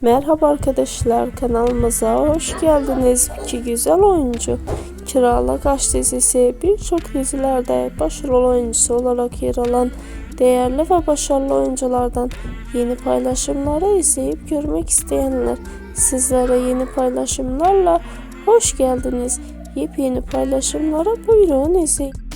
Merhaba arkadaşlar kanalımıza hoş geldiniz. İki güzel oyuncu Kiralık Aşk dizisi birçok dizilerde başrol oyuncusu olarak yer alan değerli ve başarılı oyunculardan yeni paylaşımları izleyip görmek isteyenler sizlere yeni paylaşımlarla hoş geldiniz. Yepyeni paylaşımlara buyurun izleyin.